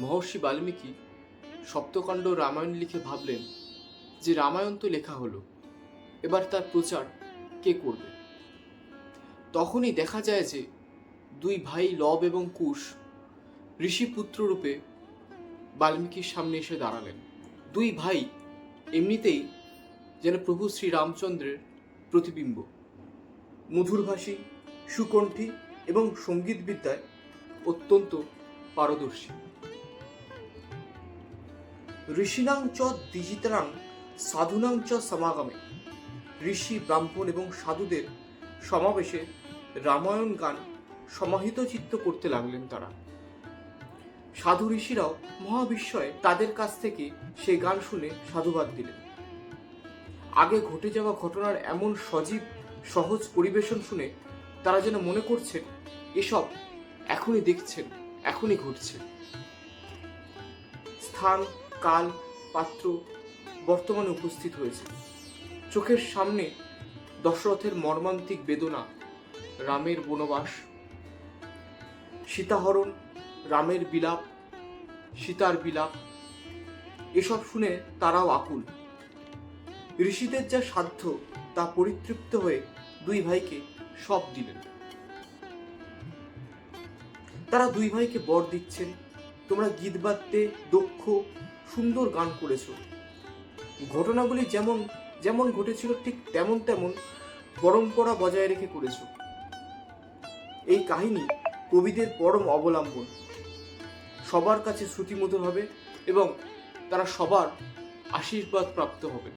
মহর্ষি বাল্মীকি সপ্তকাণ্ড রামায়ণ লিখে ভাবলেন যে রামায়ণ তো লেখা হলো, এবার তার প্রচার কে করবে? তখনই দেখা যায় যে দুই ভাই লব এবং কুশ ঋষিপুত্র রূপে বাল্মীকির সামনে এসে দাঁড়ালেন। দুই ভাই এমনিতেই যেন প্রভু শ্রী রামচন্দ্রের প্রতিবিম্ব। মধুরভাষী, সুকণ্ঠী এবং সংগীত বিদ্যায় অত্যন্ত পারদর্শী। ঋষিনাং চ দ্বিজিতানাং সাধুনাং চ সমাগমে। ঋষি ব্রাহ্মণ এবং সাধুদের সমাবেশে রামায়ণ গান সমাহিত চিত্ত করতে লাগলেন তারা। সাধু ঋষিরাও মহাবিস্ময়ে তাদের কাছ থেকে সে গান শুনে সাধুবাদ দিলেন। আগে ঘটে যাওয়া ঘটনার এমন সজীব, সহজ পরিবেশন শুনে তারা যেন মনে করছেন, এসব এখনই দেখছেন, এখনই ঘটছে। স্থান কাল পাত্র বর্তমানে উপস্থিত হয়েছে। চোখের সামনে দশরথের মর্মান্তিক বেদনা, রামের বনবাস, সীতাহরণ, রামের বিলাপ, সীতার বিলাপ, এসব শুনে তারাও আকুল। ঋষিদের যা সাধ্য, তা পরিতৃপ্ত হয়ে দুই ভাইকে সব দিলেন। তারা দুই ভাইকে বর দিচ্ছেন। তোমরা গীত বাদ্যে দক্ষ সুন্দর গান করেছ। ঘটনাগুলি যেমন যেমন ঘটেছিল ঠিক তেমন তেমন পরম্পরা বজায় রেখে করেছ। এই কাহিনী কবিদের পরম অবলম্বন। সবার কাছে শ্রুতিমধুর হবে এবং তারা সবার আশীর্বাদ প্রাপ্ত হবে।